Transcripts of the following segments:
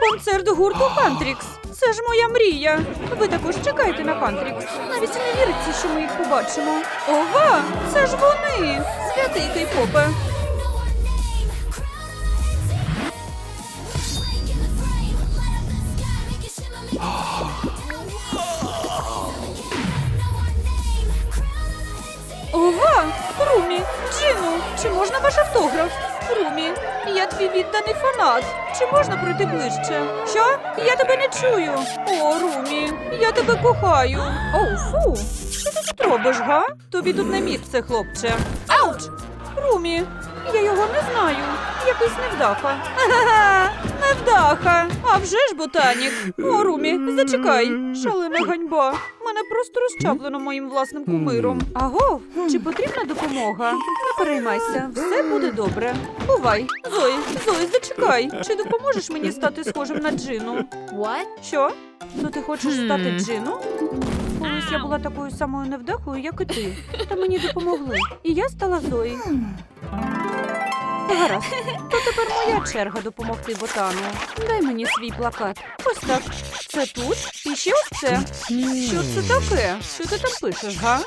Концерт гурту Хантрікс. Це ж моя мрія. Ви також чекайте на Хантрікс. Навіть не віриться, що ми їх побачимо. Ова, це ж вони! Святий кей-попе. Ова! Румі! Джину! Чи можна ваш автограф? Румі, я твій відданий фанат. Чи можна пройти ближче? Що? Я тебе не чую. О, Румі, я тебе кохаю. Оу, фу. Що ти тут робиш, га? Тобі тут не місце, хлопче. Ауч! Румі, я його не знаю. Якийсь невдаха. Ага, невдаха. А вже ж ботанік. О, Румі, зачекай. Шалена ганьба. Мене просто розчаплено моїм власним кумиром. Аго, чи потрібна допомога? Не переймайся, все буде добре. Бувай, Зої, Зої, зачекай. Чи допоможеш мені стати схожим на Джину? What? Що? Ну ти хочеш стати Джину? Колись я була такою самою невдахою, як і ти. Та мені допомогли. І я стала Зої. Гаразд, то тепер моя черга допомогти ботану. Дай мені свій плакат. Ось так. Це тут і ще ось це. Що це таке? Що ти там пишеш, га?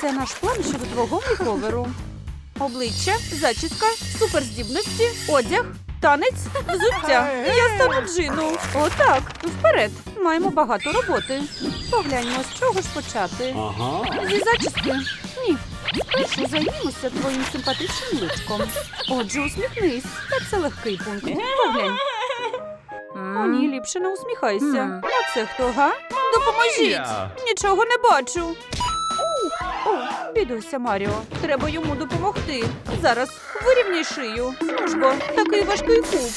Це наш план щодо твого міковеру. Обличчя, зачіска, суперздібності, одяг, танець, взуття. Я стану джину. Отак, вперед. Маємо багато роботи. Погляньмо, з чого ж почати. Зі зачіски? Спершу займімося твоїм симпатичним личком. Отже, усміхнись. Та це легкий пункт. Поглянь. О, ні, ліпше не усміхайся. А це хто, га? Допоможіть! Нічого не бачу. О, бідуся, Маріо. Треба йому допомогти. Зараз вирівняй шию. Ну ж бо, такий важкий куб.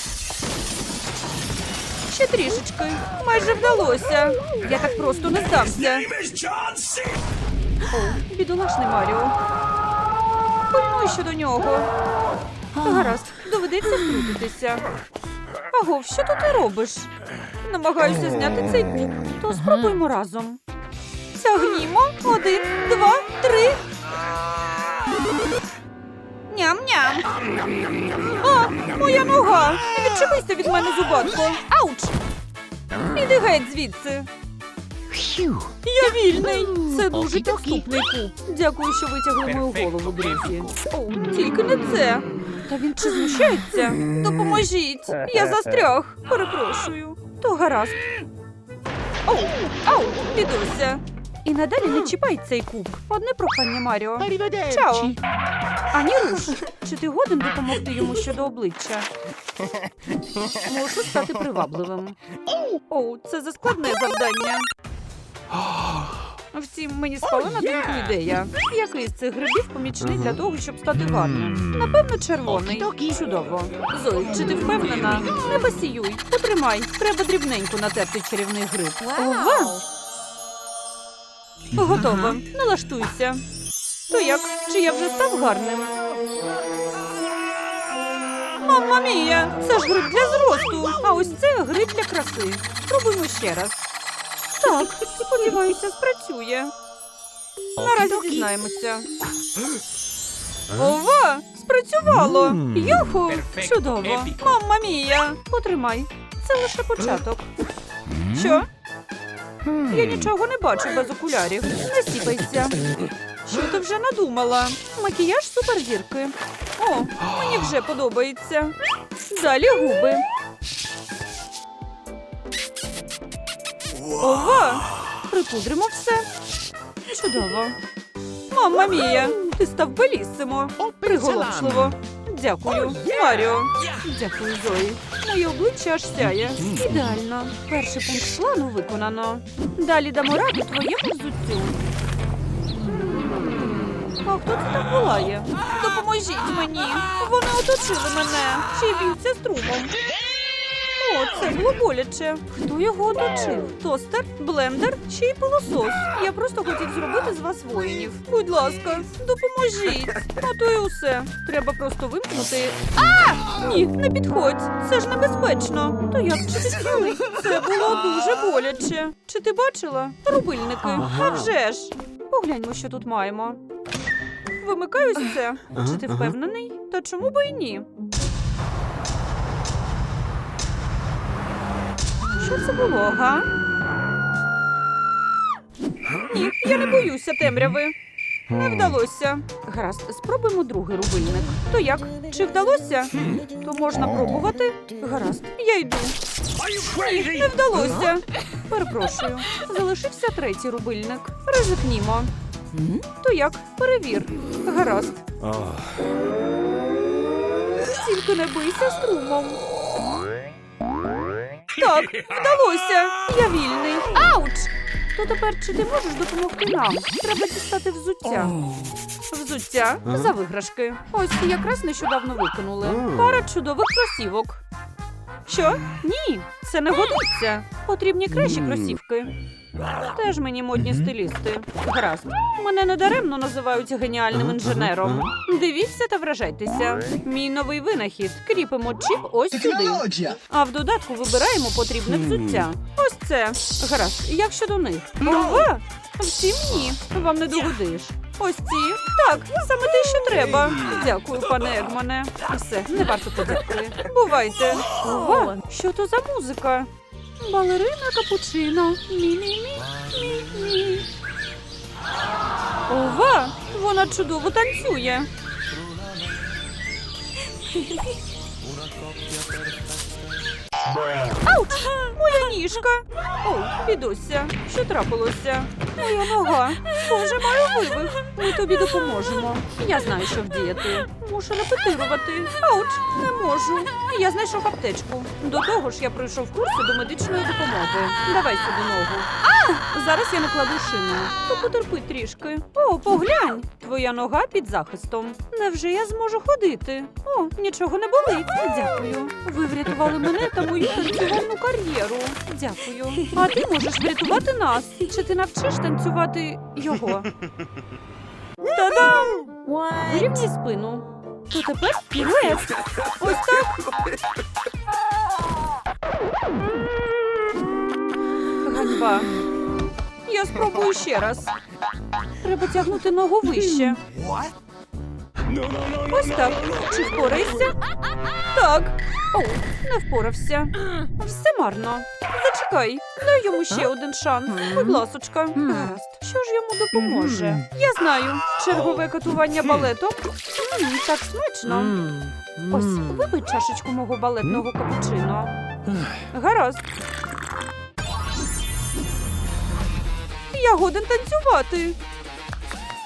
Ще трішечки. Майже вдалося. Я так просто не здамся. О, бідолашний Маріо. Пильнуй щодо нього. Гаразд, доведеться втрутитися. Агов, що тут ти робиш? Намагаюся зняти цей куб, то спробуємо разом. Тягнімо. Один, два, три. Ням-ням. А, моя нога. Відчепися від мене, зубатко. Ауч! Іди геть звідси. Я вільний. Це дуже підступний куб. Дякую, що витягли мою голову, друзі. Тільки не це. Та він чи знущається? Допоможіть! Я застряг. Перепрошую. То гаразд. Оу, ау, бідуся. І надалі не чіпай цей куб. Одне прохання, Маріо. Чао. Ані руш, чи ти годен допомогти йому щодо обличчя? Мушу стати привабливим. Оу, це заскладне завдання. Втім, мені спала на думку ідея. Який з цих грибів помічний для того, щоб стати гарним? Напевно, червоний. Чудово. Зой, чи ти впевнена? Не пасіюй. Потримай. Треба дрібненько натерти чарівний гриб. Ова! Готово. Налаштуйся. То як? Чи я вже став гарним? Мамма мія! Це ж гриб для зросту, а ось це гриб для краси. Спробуємо ще раз. Так, сподіваюся, спрацює. Наразі дізнаємося. Ова! Спрацювало! Юху! Чудово! Мамма мія! Потримай. Це лише початок. Що? Я нічого не бачу без окулярів. Не сіпайся. Що ти вже надумала? Макіяж суперзірки. О, мені вже подобається. Далі губи. Ова! Припудримо все. Чудово. Мамма мія, ти став белісимо. Приголомшливо. Дякую, Маріо. Дякую, Зої. Моє обличчя аж сяє. Ідеально. Перший пункт плану виконано. Далі дамо раду твоєму взуттю. А хто це так волає? Допоможіть мені. Вони оточили мене. Ще й б'ються струмом. О, це було боляче. Хто його оточив? Тостер, блендер чи й пилосос. Я просто хотів зробити з вас воїнів. Будь ласка, допоможіть. А то й усе. Треба просто вимкнути. А! Ні, не підходь. Це ж небезпечно. То як чи Це було дуже боляче. Чи ти бачила? Рубильники. А вже ж. Погляньмо, що тут маємо. Вимикаю це. Чи ти впевнений? Та чому би і ні? Що це було, га? Ні, я не боюся темряви. Не вдалося. Гаразд, спробуємо другий рубильник. То як? Чи вдалося? То можна пробувати. Гаразд, я йду. Ні, не вдалося. Перепрошую. Залишився третій рубильник. Ризикнімо. То як? Перевір. Гаразд. Тільки не бийся струмом. Так, вдалося. Я вільний. Ауч! То тепер чи ти можеш допомогти нам? Треба дістати взуття. Взуття за виграшки. Ось якраз нещодавно викинули. Пара чудових кросівок. Що? Ні, це не годиться. Потрібні кращі кросівки. Теж мені модні стилісти. Гаразд. Мене недаремно називають геніальним інженером. Дивіться та вражайтеся. Мій новий винахід. Кріпимо чіп ось сюди. А в додатку вибираємо потрібне взуття. Ось це. Гаразд, як щодо них? Ова! Втім, ні. Вам не догодиш. Ось ці. Так, саме те, що треба. Дякую, пане Егмане. Все, не варто подякувати. Бувайте. Ова, що то за музика? Балерина капучино. Мі-мі-мі. Мі-мі. Ова, вона чудово танцює. Ауч! Моя ніжка! О, бідуся, що трапилося? Моя нога. Боже, маю вивих. Ми тобі допоможемо. Я знаю, що вдіяти. Мушу репетирувати. Ауч, не можу. Я знайшов аптечку. До того ж, я пройшов курси до медичної допомоги. Давай сюди ногу. Зараз я накладу шину. То потерпи трішки. О, поглянь! Твоя нога під захистом. Невже я зможу ходити? О, нічого не болить. Дякую. Ви врятували мене та мою танцювальну кар'єру. Дякую. А ти можеш врятувати нас. Чи ти навчиш танцювати його? Та-дам! Вирівняй спину. То тепер пірует. Ось так. Ганьба. Я спробую ще раз. Треба тягнути ногу вище. Ось так. Чи впораєшся? Так. О, не впорався. Все марно. Зачекай, дай йому ще один шанс. Будь ласочка. Гаразд. Що ж йому допоможе? Я знаю. Чергове катування балетом. М, так смачно. Ось, випий чашечку мого балетного капучино. Гаразд. Я годен танцювати.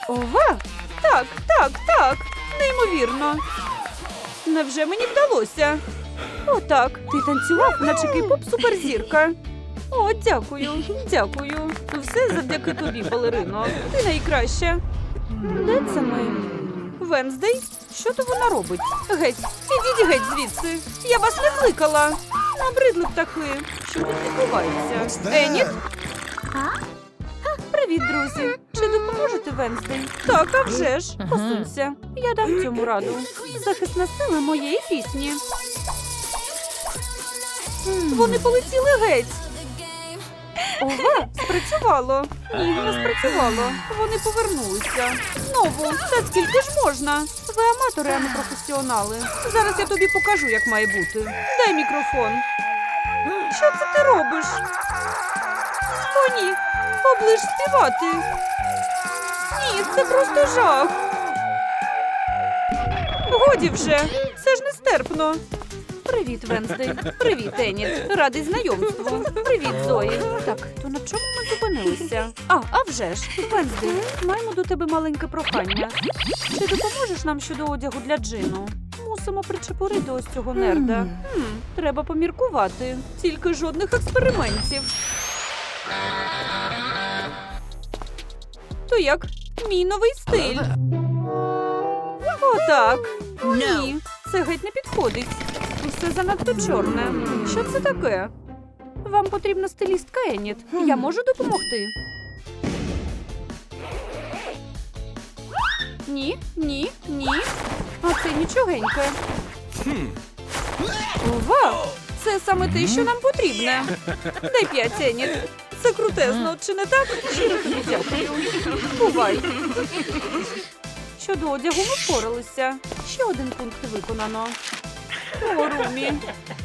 Ова! Так, так, так. Неймовірно. Невже мені вдалося? Отак. Ти танцював, наче кей-поп суперзірка. О, дякую, дякую. Все завдяки тобі, балерино. Ти найкраща. Де це ми? Венздей? Що то вона робить? Геть, ідіть геть звідси. Я вас не кликала. Набридли птахи. Що тут відбувається? Еніт? Привіт, друзі. Чи допоможете Венздей? Так, а вже ж. Посунься. Я дам цьому раду. Захисна сила моєї пісні. Вони полетіли геть. Ова, спрацювало. Ні, не спрацювало. Вони повернулися. Знову, та скільки ж можна? Ви аматори, а не професіонали. Зараз я тобі покажу, як має бути. Дай мікрофон. Що це ти робиш? О, ні, оближ співати. Ні, це просто жах. Годі вже, це ж нестерпно. Привіт, Венздей. Привіт, Еніт. Радий знайомству. Привіт, Зої. Так, то на чому ми зупинилися? А, а вже ж. Венздей, маємо до тебе маленьке прохання. Чи допоможеш нам щодо одягу для джину? Мусимо причепурити ось цього нерда. Хм, треба поміркувати. Тільки жодних експериментів. То як? Мій новий стиль. Отак. Ні, це геть не підходить. Все занадто чорне. Що це таке? Вам потрібна стилістка Еніт. Я можу допомогти. Ні, ні, ні. А це нічогеньке. Ова! Це саме те, що нам потрібне. Дай п'ять, Еніт. Це крутезно, чи не так? Щиро тобі дякую. Бувай. Щодо одягу ми впоралися. Ще один пункт виконано. Румі,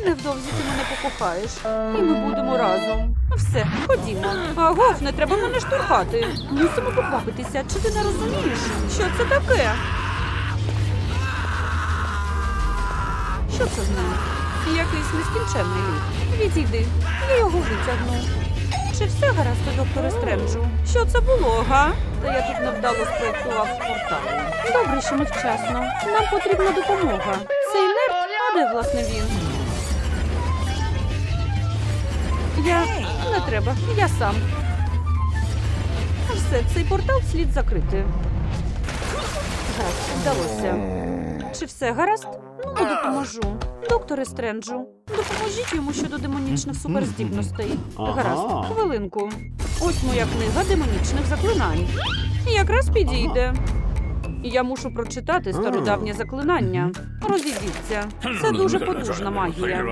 невдовзі ти мене покохаєш. І ми будемо разом. Все, ходімо. Агов, не треба мене штурхати. Мусимо поквапитися. Чи ти не розумієш? Що це таке? Що це з ним? Якийсь нескінченний лід. Відійди, я його витягну. Чи все гаразд, докторе Стренджу? Що це було, га? Та я тут невдало спроєктував портал. Добре, що ми вчасно. Нам потрібна допомога. Цей де власне він? Я не треба, я сам. Все, цей портал слід закрити. Гаразд, вдалося. Чи все гаразд? Ну, допоможу. Докторе Стренджу, допоможіть йому щодо демонічних суперздібностей. Гаразд, хвилинку. Ось моя книга демонічних заклинань. Якраз підійде. Я мушу прочитати стародавнє заклинання. Розійдіться. Це дуже потужна магія.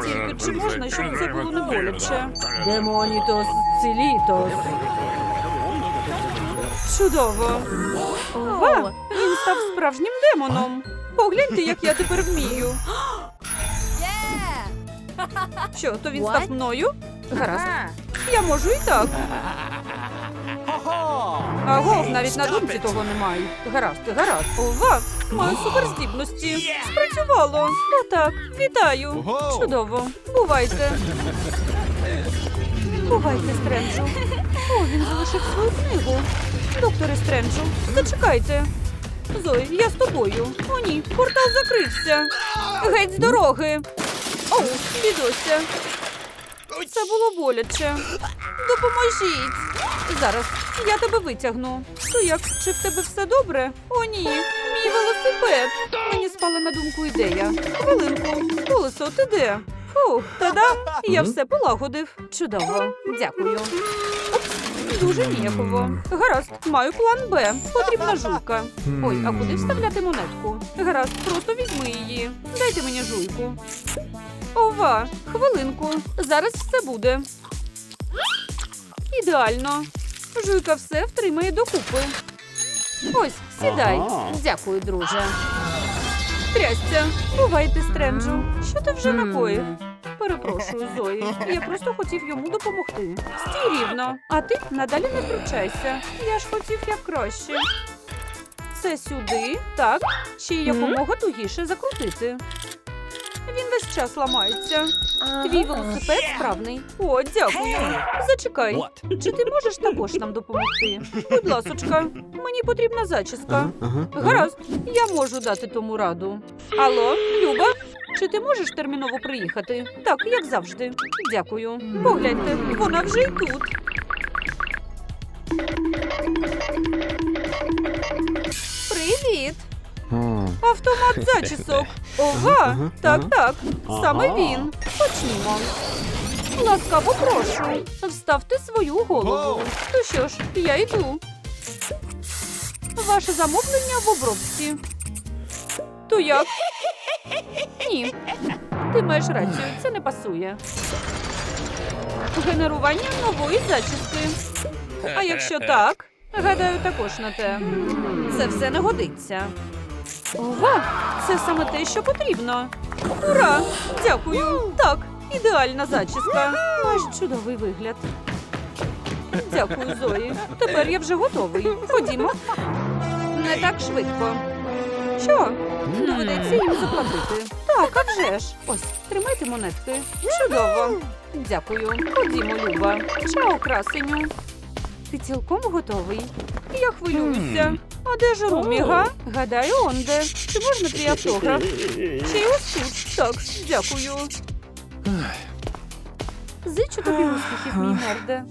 Тільки чи можна, щоб це було не боляче? Демонітос цілітос. Чудово. Ова, він став справжнім демоном. Погляньте, як я тепер вмію. Що, то він став мною? Гаразд. Я можу і так. Агов, навіть на думці того немає. Гаразд, гаразд. Ова, маю суперздібності. Спрацювало. Отак, вітаю. Чудово. Бувайте. Бувайте, Стренджу. О, він залишив свою книгу. Докторе Стренджу, зачекайте. Зої, я з тобою. О, ні, портал закрився. Геть з дороги. Оу, бідося. Це було боляче. Допоможіть. Зараз я тебе витягну. То як, чи в тебе все добре? О, ні, мій велосипед. Мені спала на думку ідея. Хвилинку, колесо, ти де? Фух, та-дам, я все полагодив. Чудово, дякую. Дуже ніяково. Гаразд, маю план Б. Потрібна жуйка. Ой, а куди вставляти монетку? Гаразд, просто візьми її. Дайте мені жуйку. Ова, хвилинку. Зараз все буде. Ідеально. Жуйка все втримає докупи. Ось, сідай. Ага. Дякую, друже. Трясця, бувайте, Стренджу. Що ти вже накоїв? Перепрошую, Зої. Я просто хотів йому допомогти. Стій рівно, а ти надалі не втручайся. Я ж хотів як краще. Це сюди, так, ще якомога тугіше закрутити. Він весь час ламається. Твій велосипед справний. О, дякую. Зачекай. Чи ти можеш також нам допомогти? Будь ласочка, мені потрібна зачіска. Гаразд, я можу дати тому раду. Алло, Люба, чи ти можеш терміново приїхати? Так, як завжди. Дякую. Погляньте, вона вже й тут. Привіт! Автомат зачісок. Ова! Так, так. Саме він. Почнімо. Ласкаво прошу. Вставте свою голову. Ну що ж, я йду. Ваше замовлення в обробці. То як? Ні. Ти маєш рацію, це не пасує. Генерування нової зачіски. А якщо так, гадаю, також на те. Це все не годиться. Ова, це саме те, що потрібно. Ура! Дякую. Так, ідеальна зачіска. Маєш чудовий вигляд. Дякую, Зої. Тепер я вже готовий. Ходімо. Не так швидко. Що? Доведеться їм заплатити. Так, а вже ж. Ось, тримайте монетки. Чудово. Дякую. Ходімо, Люба. Чао, красеню. Ти цілком готовий? Я хвилююся. А де ж Румі, га? Гадаю, он де. Чи можна твій автограф? Чи ось тут? Так, дякую. Зичу тобі успіхів, мій нерде.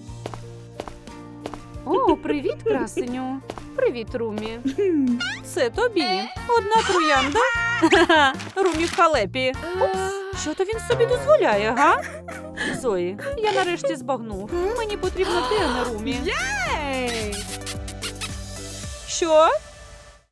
О, привіт, красеню. Привіт, Румі. Це тобі. Одна троянда. Ха-ха, Румі в халепі. Упс, що то він собі дозволяє, га? Зої, я нарешті збагнув. Мені потрібно ти, а не Румі. Що?